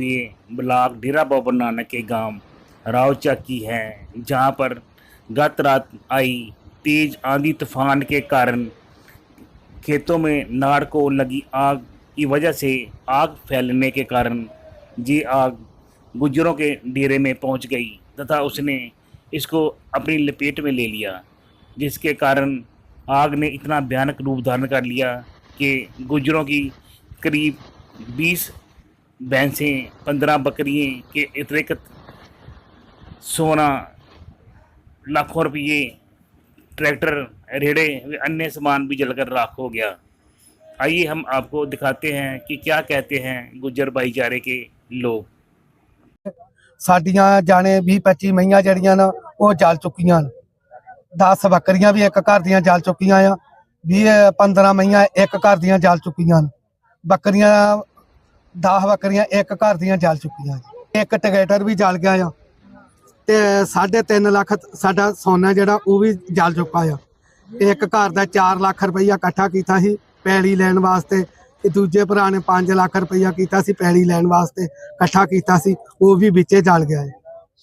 लिए ब्लॉक डेरा बाबा नानक के गाँव रावचक की है, जहाँ पर गत रात आई तेज आंधी तूफ़ान के कारण खेतों में नाड़ को लगी आग की वजह से आग फैलने के कारण ये आग गुजरों के डेरे में पहुँच गई तथा उसने इसको अपनी लपेट में ले लिया, जिसके कारण आग ने इतना भयानक रूप धारण कर लिया कि गुजरों की करीब 20 भैंसें 15 बकरियां के अतिरिक्त सोना लाखों रुपये ट्रैक्टर रेड़े व अन्य सामान भी जलकर राख हो गया आइए हम आपको दिखाते हैं कि क्या कहते हैं गुज्जर भाईचारे के लोग ਸਾਡੀਆਂ ਜਾਣੇ 20 25 ਮਈਆਂ ਜਿਹੜੀਆਂ ਨਾ ਉਹ ਜਲ ਚੁੱਕੀਆਂ ਨੇ 10 ਬੱਕਰੀਆਂ ਵੀ ਇੱਕ ਘਰ ਦੀਆਂ ਜਲ ਚੁੱਕੀਆਂ ਆ 20 15 ਮਈਆਂ ਇੱਕ ਘਰ ਦੀਆਂ ਜਲ ਚੁੱਕੀਆਂ ਨੇ ਬੱਕਰੀਆਂ 10 ਬੱਕਰੀਆਂ ਇੱਕ ਘਰ ਦੀਆਂ ਜਲ ਚੁੱਕੀਆਂ ਨੇ। ਇੱਕ ਟਿਕੇਟਰ ਵੀ ਜਲ ਗਿਆ ਆ। ਤੇ 3.5 ਲੱਖ ਸਾਡਾ ਸੋਨਾ ਜਿਹੜਾ ਉਹ ਵੀ ਜਲ ਚੁੱਕਾ ਆ। ਇੱਕ ਘਰ ਦਾ 4 ਲੱਖ ਰੁਪਈਆ ਇਕੱਠਾ ਕੀਤਾ ਸੀ ਪੈਲੀ ਲੈਣ ਵਾਸਤੇ ਤੇ ਦੂਜੇ ਭਰਾ ਨੇ 5 ਲੱਖ ਰੁਪਈਆ ਕੀਤਾ ਸੀ ਪੈਲੀ ਲੈਣ ਵਾਸਤੇ ਇਕੱਠਾ ਕੀਤਾ ਸੀ, ਉਹ ਵੀ ਵਿੱਚੇ ਜਲ ਗਿਆ ਹੈ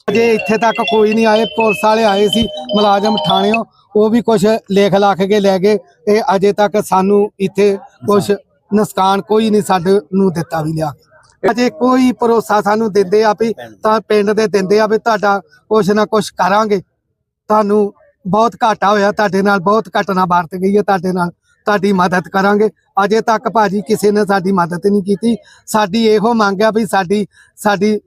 ਅਜੇ ਇੱਥੇ ਤੱਕ ਕੋਈ ਨਹੀਂ ਆਏ, ਪੁਲਿਸ ਵਾਲੇ ਆਏ ਸੀ, ਮੁਲਾਜ਼ਮ ਥਾਣਿਓਂ, ਉਹ ਵੀ ਕੁਝ ਲੇਖ ਲਾਖ ਕੇ ਲੈ ਗਏ ਇਹ ਅਜੇ ਤੱਕ ਸਾਨੂੰ ਇੱਥੇ ਕੁਝ ਨੁਕਸਾਨ ਕੋਈ ਨਹੀਂ ਸਾਡੇ ਨੂੰ ਦਿੱਤਾ ਵੀ ਲਿਆ। ਕੇ। ਅਜੇ ਕੋਈ ਭਰੋਸਾ ਸਾਨੂੰ ਦਿੰਦੇ ਆ ਵੀ ਤਾਂ ਪਿੰਡ ਦੇ ਦਿੰਦੇ ਆ ਵੀ ਤੁਹਾਡਾ ਕੁਝ ਨਾ ਕੁਝ ਕਰਾਂਗੇ। ਤੁਹਾਨੂੰ ਬਹੁਤ ਘਾਟਾ ਹੋਇਆ ਤੁਹਾਡੇ ਨਾਲ, ਬਹੁਤ ਘਟਨਾ ਵਰਤ ਗਈ ਹੈ ਤੁਹਾਡੇ ਨਾਲ। ਤੁਹਾਡੀ ਮਦਦ ਕਰਾਂਗੇ। ਅਜੇ ਤੱਕ ਭਾਜੀ ਕਿਸੇ ਨੇ ਸਾਡੀ ਮਦਦ ਨਹੀਂ ਕੀਤੀ। ਸਾਡੀ ਇਹੋ ਮੰਗ ਆ ਵੀ ਸਾਡੀ ਸਾਡੀ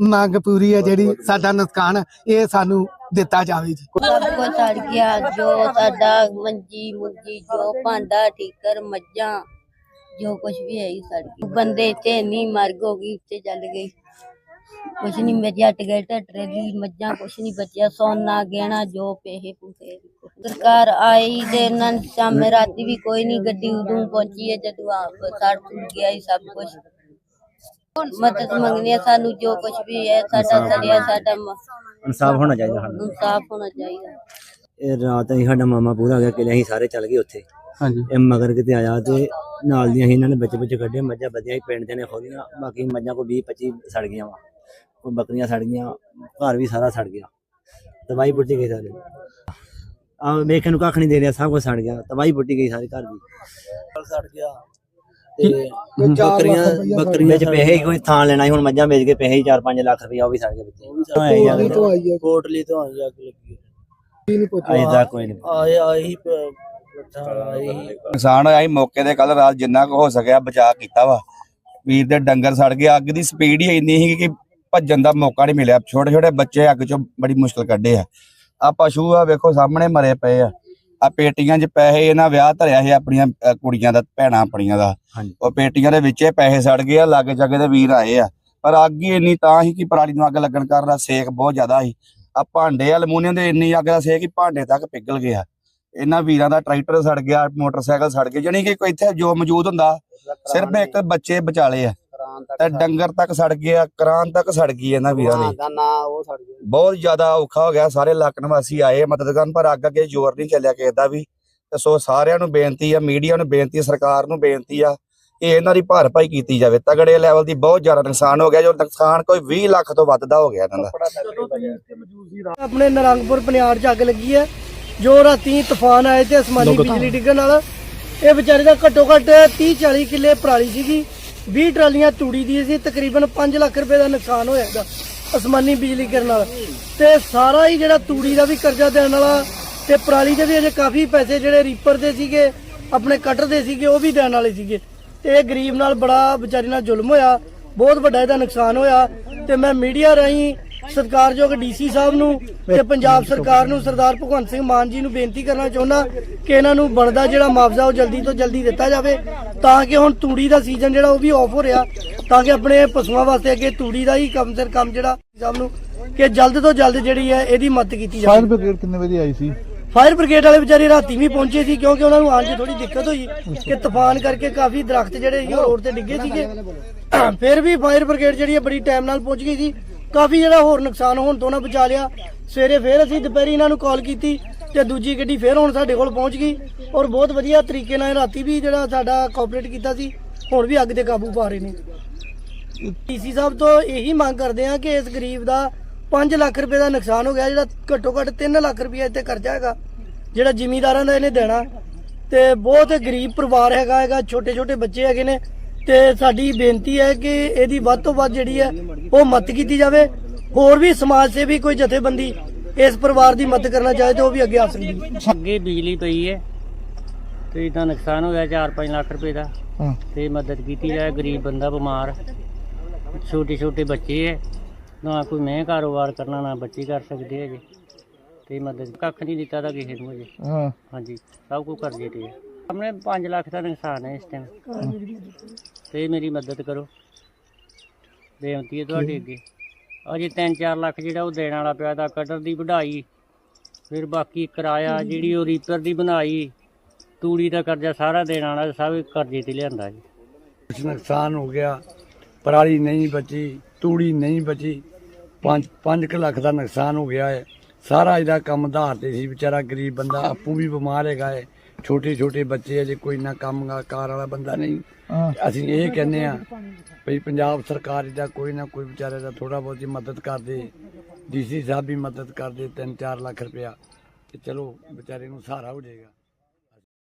ਮੰਗ ਪੂਰੀ ਹੈ ਜਿਹੜੀ ਸਾਡਾ ਨੁਕਸਾਨ ਇਹ ਸਾਨੂੰ ਦਿੱਤਾ ਜਾਵੇ ਜੀ। ਸਭ ਕੁਝ ਸੜ ਗਿਆ ਜੋ ਸਾਡਾ ਮੰਜੀ ਮੁੰਜੀ ਜੋ ਭਾਂਡਾ ਠੀਕਰ ਮੱਝਾਂ ਜੋ ਕੁਝ ਵੀ ਹੈ ਹੀ ਸੜ ਗਿਆ ਬੰਦੇ ਤੇ ਨਹੀਂ ਮਰਗ ਹੋ ਗਈ ਉੱਤੇ ਜਲ ਗਈ ਕੁਛ ਨਹੀਂ ਮੇਰੀਆ ਟਿਕਟ ਟਰੇਲੀ ਮੱਝਾਂ ਕੁਛ ਨਹੀਂ ਬਚਿਆ ਸੋਨਾ ਗਹਿਣਾ ਜੋ ਪੈਸੇ ਪੂਸੇ। ਸਰਕਾਰ ਆਈ ਤੇ ਇਹਨਾਂ ਨੇ ਸ਼ਾਮੇ ਰਾਤੀ ਵੀ ਕੋਈ ਨਹੀਂ ਗੱਡੀ ਉਦੋਂ ਪਹੁੰਚੀ ਹੈ ਜਦੋਂ ਆਪ ਸੜ ਟੁੱਟ ਗਿਆ ਹੀ ਸਭ ਕੁਝ ਮਦਦ ਮੰਗਣੀ ਹੈ ਸਾਨੂੰ ਜੋ ਕੁਝ ਵੀ ਹੈ ਸਾਡਾ ਸੜਿਆ ਸਾਡਾ ਇਨਸਾਫ ਹੋਣਾ ਚਾਹੀਦਾ ਇਨਸਾਫ ਹੋਣਾ ਚਾਹੀਦਾ। ਇਹ ਰਾਤ ਅਸੀਂ ਸਾਡਾ ਮਾਮਾ ਪੂਰਾ ਹੋ ਗਿਆ ਕਿ ਅਸੀਂ ਸਾਰੇ ਚੱਲ ਗਏ ਉੱਥੇ। ਹਾਂਜੀ। ਇਹ ਮਗਰ ਕਿਤੇ ਆਇਆ ਤੇ ਨਾਲ ਦੀਆਂ ਇਹਨਾਂ ਨੇ ਵਿੱਚ ਵਿੱਚ ਕੱਢੇ ਮੱਝਾਂ ਵਧੀਆਂ ਹੀ ਪਿੰਡ ਦੇ ਨੇ ਖੋਲੀਆਂ ਬਾਕੀ ਮੱਝਾਂ ਕੋ 20 25 ਸੜ ਗਈਆਂ ਵਾ। ਕੋਈ ਬੱਕਰੀਆਂ ਸੜ ਗਈਆਂ ਘਰ ਵੀ ਸਾਰਾ ਸੜ ਗਿਆ। ਤਬਾਈ ਪੁੱਟੀ ਗਈ ਸਾਰੇ। ਆ ਵੇਖਣ ਨੂੰ ਕੱਖ ਨਹੀਂ ਦੇ ਰਿਹਾ ਸਭ ਕੁਝ ਸੜ ਗਿਆ। ਤਬਾਈ ਪੁੱਟੀ ਗਈ ਸਾਰੇ ਘਰ ਦੀ ਸੜ ਗਿਆ ਤੇ ਬੱਕਰੀਆਂ ਬੱਕਰੀਆਂ ਵਿੱਚ ਪੈਸੇ ਹੀ ਕੋਈ ਥਾਂ ਲੈਣਾ ਸੀ ਹੁਣ ਮੱਝਾਂ ਵੇਚ ਕੇ ਪੈਸੇ ਹੀ 4-5 ਲੱਖ ਰੁਪਇਆ ਉਹ ਵੀ ਸੜ ਗਏ ਵਿੱਚ। ਤੋਂ ਆਈ ਹੈ ਕੋਟਲੀ ਤੋਂ ਆਈ ਅੱਗ ਲੱਗੀ ਕੀ ਨਹੀਂ ਅਜੇ ਤੱਕ ਕੋਈ ਨਹੀਂ ਆਏ ਆਹੀ ਆਹੀ ਨੁਕਸਾਨ ਹੋਇਆ ਸੀ ਮੌਕੇ ਤੇ ਕੱਲ ਰਾਤ ਜਿੰਨਾ ਕੁ ਹੋ ਸਕਿਆ ਬਚਾਅ ਕੀਤਾ ਵਾ। ਵੀਰ ਦੇ ਡੰਗਰ ਸੜ ਗਏ ਅੱਗ ਦੀ ਸਪੀਡ ਹੀ ਇੰਨੀ ਸੀ ਕਿ ਭੱਜਣ ਦਾ ਮੌਕਾ ਨਹੀਂ ਮਿਲਿਆ। ਛੋਟੇ ਛੋਟੇ ਬੱਚੇ ਅੱਗ ਚੋਂ ਬੜੀ ਮੁਸ਼ਕਲ ਕੱਢੇ ਆ। ਆ ਪਸ਼ੂ ਆ ਵੇਖੋ ਸਾਹਮਣੇ ਮਰੇ ਪਏ ਆ। ਆ ਪੇਟੀਆਂ 'ਚ ਪੈਸੇ ਇਹਨਾਂ ਵਿਆਹ ਧਰਿਆ ਸੀ ਆਪਣੀਆਂ ਅ, ਕੁੜੀਆਂ ਦਾ ਭੈਣਾਂ ਆਪਣੀਆਂ ਦਾ। ਉਹ ਪੇਟੀਆਂ ਦੇ ਵਿੱਚੇ ਪੈਸੇ ਸੜ ਗਏ ਆ ਲਾਗੇ ਜਾਗੇ ਦੇ ਵੀਰ ਆਏ ਆ। ਪਰ ਅੱਗ ਹੀ ਇੰਨੀ ਤਾਂ ਸੀ ਕਿ ਪਰਾਲੀ ਨੂੰ ਅੱਗ ਲੱਗਣ ਕਾਰਨ ਸੇਕ ਬਹੁਤ ਜ਼ਿਆਦਾ ਸੀ। ਆ ਭਾਂਡੇ ਅਲਮੂਨੀਅਮ ਦੇ ਇੰਨੀ ਅੱਗ ਦਾ ਸੇਕ ਕਿ ਭਾਂਡੇ ਤੱਕ ਪਿਘਲ ਗਿਆ ਇਹਨਾਂ ਵੀਰਾਂ ਦਾ ਟਰੈਕਟਰ ਸੜ ਗਿਆ ਮੋਟਰਸਾਈਕਲ ਸੜ ਗਏ ਜਾਣੀ ਕਿ ਕੋਈ ਇੱਥੇ ਜੋ ਮੌਜੂਦ ਹੁੰਦਾ ਸਿਰਫ ਇੱਕ ਬੱਚੇ ਬਚਾਲੇ ਆ। ਤੇ ਡੰਗਰ ਤੱਕ ਸੜ ਗਿਆ ਕਰਾਨ ਤੱਕ ਸੜ ਗਈ ਇਹਨਾਂ ਵੀਰਾਂ ਦੀ। ਗਿਆ। ਬਹੁਤ ਜ਼ਿਆਦਾ ਔਖਾ ਹੋ ਗਿਆ ਸਾਰੇ ਇਲਾਕੇ ਨਿਵਾਸੀ ਆਏ ਮਦਦ ਕਰਨ ਪਰ ਅੱਗ ਅੱਗੇ ਜ਼ੋਰ ਨਹੀਂ ਚੱਲਿਆ ਕਿਸੇ ਦਾ ਵੀ। ਤੇ ਸੋ ਸਾਰਿਆਂ ਨੂੰ ਬੇਨਤੀ ਆ ਮੀਡੀਆ ਨੂੰ ਬੇਨਤੀ ਆ, ਸਰਕਾਰ ਨੂੰ ਬੇਨਤੀ ਆ ਕਿ ਇਹਨਾਂ ਦੀ ਭਰਪਾਈ ਕੀਤੀ ਜਾਵੇ। ਤਗੜੇ ਲੈਵਲ ਦੀ ਬਹੁਤ ਜ਼ਿਆਦਾ ਨੁਕਸਾਨ ਹੋ ਗਿਆ ਜੋ ਨੁਕਸਾਨ ਕੋਈ 20 ਲੱਖ ਤੋਂ ਵੱਧ ਦਾ ਹੋ ਗਿਆ ਇਹਨਾਂ ਦਾ। ਆਪਣੇ ਨਰੰਗਪੁਰ ਪਨਿਆੜ 'ਚ ਅੱਗ ਲੱਗੀ ਹੈ। ਜੋ ਰਾਤੀ ਤੂਫਾਨ ਆਏ ਤੇ ਅਸਮਾਨੀ ਬਿਜਲੀ ਡਿੱਗਣ ਨਾਲ ਇਹ ਵਿਚਾਰੇ ਦਾ ਘੱਟੋ ਘੱਟ 30 40 ਕਿੱਲੇ ਪਰਾਲੀ ਸੀਗੀ। 20 ਟਰਾਲੀਆਂ ਤੂੜੀ ਦੀ ਸੀ ਤਕਰੀਬਨ 5 ਲੱਖ ਰੁਪਏ ਦਾ ਨੁਕਸਾਨ ਹੋਇਆ ਇਹਦਾ ਅਸਮਾਨੀ ਬਿਜਲੀ ਗਿਰਨ ਨਾਲ। ਤੇ ਸਾਰਾ ਹੀ ਜਿਹੜਾ ਤੂੜੀ ਦਾ ਵੀ ਕਰਜ਼ਾ ਦੇਣ ਵਾਲਾ ਤੇ ਪਰਾਲੀ ਦੇ ਵੀ ਅਜੇ ਕਾਫੀ ਪੈਸੇ ਜਿਹੜੇ ਰੀਪਰ ਦੇ ਸੀਗੇ ਆਪਣੇ ਕਟਰ ਦੇ ਸੀਗੇ ਉਹ ਵੀ ਦੇਣ ਵਾਲੇ ਸੀਗੇ। ਤੇ ਇਹ ਗਰੀਬ ਨਾਲ ਬੜਾ ਵਿਚਾਰੀ ਨਾਲ ਜ਼ੁਲਮ ਹੋਇਆ ਬਹੁਤ ਵੱਡਾ ਇਹਦਾ ਨੁਕਸਾਨ ਹੋਇਆ। ਤੇ ਮੈਂ ਮੀਡੀਆ ਰਾਹੀਂ ਸਤਿਕਾਰਯੋਗ ਡੀਸੀ ਸਾਹਿਬ ਨੂੰ ਤੇ ਪੰਜਾਬ ਸਰਕਾਰ ਨੂੰ ਸਰਦਾਰ ਭਗਵੰਤ ਸਿੰਘ ਮਾਨ ਜੀ ਨੂੰ ਬੇਨਤੀ ਕਰਨਾ ਚਾਹੁੰਦਾ ਕਿ ਇਹਨਾਂ ਨੂੰ ਬਣਦਾ ਜਿਹੜਾ ਮੁਆਵਜ਼ਾ ਉਹ ਜਲਦੀ ਤੋਂ ਜਲਦੀ ਦਿੱਤਾ ਜਾਵੇ ਤਾਂ ਕਿ ਹੁਣ ਤੂੜੀ ਦਾ ਸੀਜ਼ਨ ਜਿਹੜਾ ਉਹ ਵੀ ਆਫ ਹੋ ਰਿਹਾ ਤਾਂ ਕਿ ਆਪਣੇ ਪਸ਼ੂਆਂ ਵਾਸਤੇ ਅੱਗੇ ਤੂੜੀ ਦਾ ਹੀ ਕੰਮ ਸਿਰ ਕੰਮ ਜਿਹੜਾ ਸਾਹਿਬ ਨੂੰ ਕਿ ਜਲਦ ਤੋਂ ਜਲਦ ਜਿਹੜੀ ਹੈ ਇਹਦੀ ਮਦਦ ਕੀਤੀ ਜਾਵੇ। ਬ੍ਰਿਗੇਡ ਕਿੰਨੇ ਵਜੇ ਆਈ ਸੀ? ਫਾਇਰ ਬ੍ਰਿਗੇਡ ਵਾਲੇ ਵਿਚਾਰੇ ਰਾਤੀ ਵੀ ਪਹੁੰਚੇ ਸੀ ਕਿਉਂਕਿ ਉਹਨਾਂ ਨੂੰ ਆਉਣ 'ਚ ਥੋੜੀ ਦਿੱਕਤ ਹੋਈ ਕਿ ਤੂਫਾਨ ਕਰਕੇ ਕਾਫੀ ਦਰਖਤ ਜਿਹੜੇ ਸੀ ਉਹ ਰੋਡ ਤੇ ਡਿੱਗੇ ਸੀਗੇ। ਫਿਰ ਵੀ ਫਾਇਰ ਬ੍ਰਿਗੇਡ ਜਿਹੜੀ ਹੈ ਬੜੀ ਟਾਈਮ ਨਾਲ ਪਹੁੰਚ ਗਈ ਸੀ। ਕਾਫੀ ਜਿਹੜਾ ਹੋਰ ਨੁਕਸਾਨ ਹੋਣ ਤੋਂ ਨਾ ਬਚਾ ਲਿਆ। ਸਵੇਰੇ ਫਿਰ ਅਸੀਂ ਦੁਪਹਿਰੀ ਇਹਨਾਂ ਨੂੰ ਕਾਲ ਕੀਤੀ ਤੇ ਦੂਜੀ ਗੱਡੀ ਫਿਰ ਹੁਣ ਸਾਡੇ ਕੋਲ ਪਹੁੰਚ ਗਈ ਔਰ ਬਹੁਤ ਵਧੀਆ ਤਰੀਕੇ ਨਾਲ ਰਾਤੀ ਵੀ ਜਿਹੜਾ ਸਾਡਾ ਕੋਆਪਰੇਟ ਕੀਤਾ ਸੀ, ਹੁਣ ਵੀ ਅੱਗ ਤੇ ਕਾਬੂ ਪਾ ਰਹੇ ਨੇ। ਡੀਸੀ ਸਾਹਿਬ ਤੋਂ ਇਹੀ ਮੰਗ ਕਰਦੇ ਆ ਕਿ ਇਸ ਗਰੀਬ ਦਾ 5 ਲੱਖ ਰੁਪਏ ਦਾ ਨੁਕਸਾਨ ਹੋ ਗਿਆ, ਜਿਹੜਾ ਘੱਟੋ ਘੱਟ 3 ਲੱਖ ਰੁਪਏ ਇੱਥੇ ਕਰਜ਼ਾ ਹੈਗਾ, ਜਿਹੜਾ ਜ਼ਿਮੀਂਦਾਰਾਂ ਦਾ ਇਹਨੇ ਦੇਣਾ। ਤੇ ਬਹੁਤ ਗਰੀਬ ਪਰਿਵਾਰ ਹੈਗਾ ਹੈਗਾ ਛੋਟੇ ਛੋਟੇ ਬੱਚੇ ਹੈਗੇ ਨੇ ਤੇ ਸਾਡੀ ਬੇਨਤੀ ਹੈ ਕਿ ਇਹਦੀ ਵੱਧ ਤੋਂ ਵੱਧ ਜਿਹੜੀ ਹੈ ਉਹ ਮਦਦ ਕੀਤੀ ਜਾਵੇ। ਹੋਰ ਵੀ ਸਮਾਜ ਸੇਵੀ ਕੋਈ ਜਥੇਬੰਦੀ ਇਸ ਪਰਿਵਾਰ ਦੀ ਮਦਦ ਕਰਨਾ ਚਾਹੇ ਤੇ ਉਹ ਵੀ ਅੱਗੇ ਆ ਸਕਦੀ ਹੈ। ਅੱਗੇ ਬਿਜਲੀ ਪਈ ਹੈ ਤੇ ਇਦਾਂ ਨੁਕਸਾਨ ਹੋ ਗਿਆ 4-5 ਲੱਖ ਰੁਪਏ ਦਾ। ਤੇ ਮਦਦ ਕੀਤੀ ਜਾਏ ਗਰੀਬ ਬੰਦਾ ਬਿਮਾਰ ਛੋਟੇ ਛੋਟੇ ਬੱਚੇ ਹੈ ਨਾ ਕੋਈ ਮੈਂ ਕਾਰੋਬਾਰ ਕਰਨਾ ਨਾ ਬੱਚੇ ਕਰ ਸਕਦੇ ਹੈਗੇ। ਤੇ ਮਦਦ ਕੱਖ ਨਹੀਂ ਦਿੱਤਾ ਤਾਂ ਕਿਸੇ ਨੂੰ ਅਜੇ ਹਾਂਜੀ ਸਭ ਕੁਝ ਕਰਜ਼ੇ ਤੇ ਹੈ ਆਪਣੇ 5 ਲੱਖ ਦਾ ਨੁਕਸਾਨ ਹੈ ਇਸ ਟਾਈਮ ਤੇ ਮੇਰੀ ਮਦਦ ਕਰੋ। ਬੇਨਤੀ ਹੈ ਤੁਹਾਡੇ ਅੱਗੇ। ਅਜੇ 3-4 ਲੱਖ ਜਿਹੜਾ ਉਹ ਦੇਣ ਵਾਲਾ ਪਿਆ ਦਾ ਕਟਰ ਦੀ ਵਢਾਈ। ਫਿਰ ਬਾਕੀ ਕਿਰਾਇਆ ਜਿਹੜੀ ਉਹ ਰੀਪਰ ਦੀ ਬਣਾਈ ਤੂੜੀ ਦਾ ਕਰਜ਼ਾ ਸਾਰਾ ਦੇਣ ਵਾਲਾ ਸਭ ਕਰਜ਼ੇ ਤੇ ਲਿਆਂਦਾ ਜੀ। ਕੁਛ ਨੁਕਸਾਨ ਹੋ ਗਿਆ ਪਰਾਲੀ ਨਹੀਂ ਬਚੀ ਤੂੜੀ ਨਹੀਂ ਬਚੀ 5 5 ਲੱਖ ਦਾ ਨੁਕਸਾਨ ਹੋ ਗਿਆ ਹੈ। ਸਾਰਾ ਇਹਦਾ ਕੰਮ ਆਧਾਰ ਤੇ ਸੀ ਵਿਚਾਰਾ ਗਰੀਬ ਬੰਦਾ ਆਪੂ ਵੀ ਬਿਮਾਰ ਹੈਗਾ ਹੈ। ਛੋਟੇ ਛੋਟੇ ਬੱਚੇ ਅਜੇ ਕੋਈ ਨਾ ਕੰਮ ਕਾਰ ਵਾਲਾ ਬੰਦਾ ਨਹੀਂ। ਅਸੀਂ ਇਹ ਕਹਿੰਦੇ ਆ ਭਈ ਪੰਜਾਬ ਸਰਕਾਰ ਦਾ ਕੋਈ ਨਾ ਕੋਈ ਵਿਚਾਰੇ ਦਾ ਥੋੜਾ ਬਹੁਤ ਜੀ ਮਦਦ ਕਰਦੇ ਡੀਸੀ ਸਾਹਿਬ ਵੀ ਮਦਦ ਕਰਦੇ 3-4 ਲੱਖ ਰੁਪਇਆ। ਤੇ ਚਲੋ ਵਿਚਾਰੇ ਨੂੰ ਸਹਾਰਾ ਹੋ ਜਾਏਗਾ।